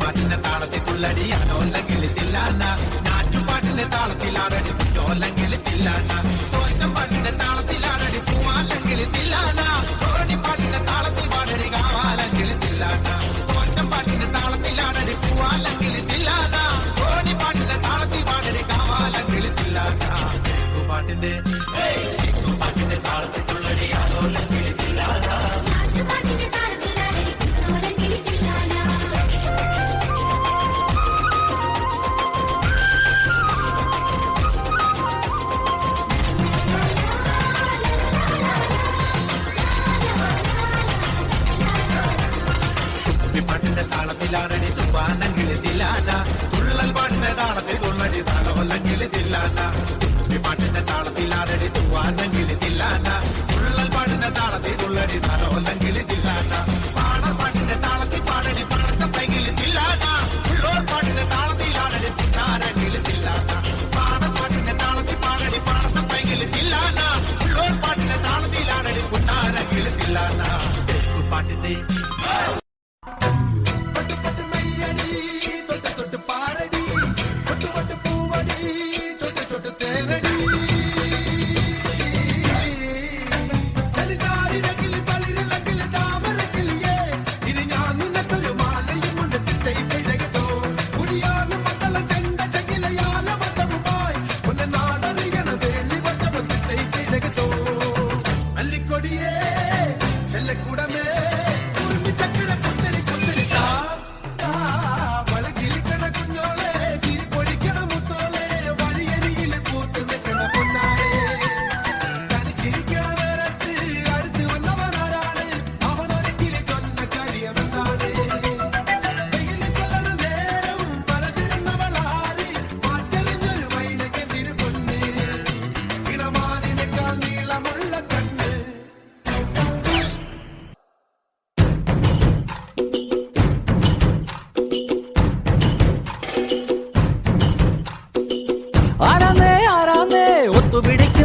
പാട്ടിന്റെ താളത്തിൽ തുള്ളടിയാണോ അല്ലെങ്കിൽ തില്ലാന നാട്ടുപാട്ടിന്റെ താളത്തിലാണടി പുറ്റോ അല്ലെങ്കിൽ തില്ലാന തോറ്റം പാട്ടിന്റെ താളത്തിലാണടി പൂവാല്ലെങ്കിൽ തില്ലാന തോണിപ്പാട്ടിന്റെ താളത്തിൽ പാടടി കാവാലെങ്കിൽ തില്ലാന തോറ്റം പാട്ടിന്റെ താളത്തിലാണടി പൂവാല്ലെങ്കിൽ തില്ലാന താളത്തിൽ പാടടി കാവാലെങ്കിൽ തില്ലാന പാട്ടിന്റെ തുമ്പാനെങ്കിൽ തുള്ളൽ പാട്ടിന്റെ താളത്തിൽ തുള്ളടി താളമല്ലെങ്കിൽ തില്ലാന. പാട്ടിന്റെ ആടടി തുമ്പാനെങ്കിൽ തില്ലാന. തുള്ളൽ പാട്ടിന്റെ താളത്തിൽ തുള്ളടി താളമല്ലെങ്കിൽ തില്ലാന. പാടൽ പാട്ടിന്റെ താളത്തിൽ പാടടി പാടത്തെ പൈകിൽ തില്ലാന. ഉള്ളോർ പാട്ടിന്റെ താളത്തിലാണടി പുന്നാരെങ്കിൽ തില്ലാന. പാടൽ പാട്ടിന്റെ താളത്തിൽ പാടടി പാടത്തെ പൈകിൽ തില്ലാന. ഉള്ളോർ പാട്ടിന്റെ താളത്തിലാണടി പുന്നാരെങ്കിൽ തില്ലാന. പാട്ടിന്റെ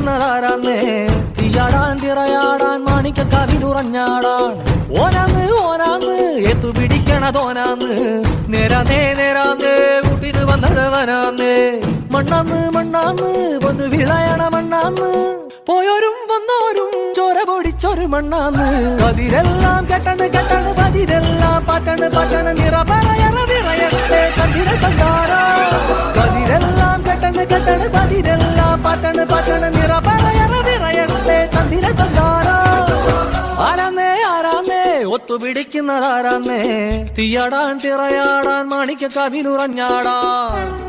ഒത്തുപിടിക്കുന്നത് ആരാന്നേ തീയാടാൻ തിറയാടാൻ മാണിക്ക കവിലുറഞ്ഞാടാൻ ഓനാന്ന് ഓനാന്ന് എത്തുപിടിക്കണതോനാന്ന് നേരാന്നേ നേരാന്നേ കൂട്ടിന് വന്നവനാന്നേ മണ്ണാന്ന് മണ്ണാന്ന് വന്ന് വിളയണ മണ്ണാന്ന്. പോയോരും വന്നോരും ചോര പൊടിച്ചൊരു മണ്ണാന്ന്. കതിരെല്ലാം കെട്ടണ് കെട്ടണ് പതിരെല്ലാം പാറ്റണ് പാറ്റണ് നിറ പറയണ നിറയട്ടെ കതിര കണ്ടാരാ കതിരെല്ലാം കെട്ടണ് കെട്ടണ് പതിരെല്ലാം പാറ്റണ് പാറ്റണ് ഒത്തുപിടിക്കുന്നതാരാന്നേ തീയാടാൻ തിറയാടാൻ മാണിക്ക കവിനുറഞ്ഞാടാൻ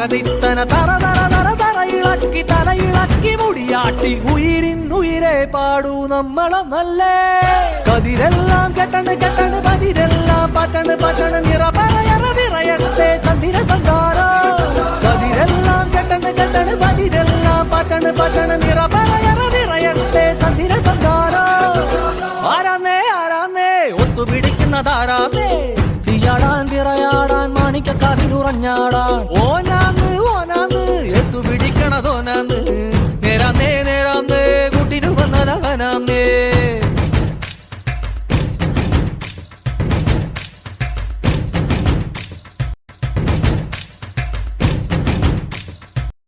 തകതിത്തന തറ തറ തറ തറ ഇളക്കി തല ഇളക്കി മുടിയാട്ടി ഉയിരിൻ ഉയിരെ പാടൂ നമ്മളെ നല്ലേ? കതിരെല്ലാം കെട്ടണ് കെട്ടണ് പതിരെല്ലാം പട്ടണ് പട്ടണ് നിറ പറയറ നിറയണത്തെ തന്തിര തന്താരോ കതിരെല്ലാം കെട്ടണ് കെട്ടണ് പതിരെല്ലാം പട്ടണ് പട്ടണ് നിറ പറയറ നിറയണത്തെ തന്തിര തന്താരോ ആരാന്നേ ആരാന്നേ? ഒത്തുപിടിക്കുന്നതാരാന്നേ തീയാടാൻ തിറയാടാൻ മാണിക്ക കവിനുറഞ്ഞാടാൻ ഓനാന്ന് ഓനാന്ന് എത്തുപിടിക്കണതോനാന്ന്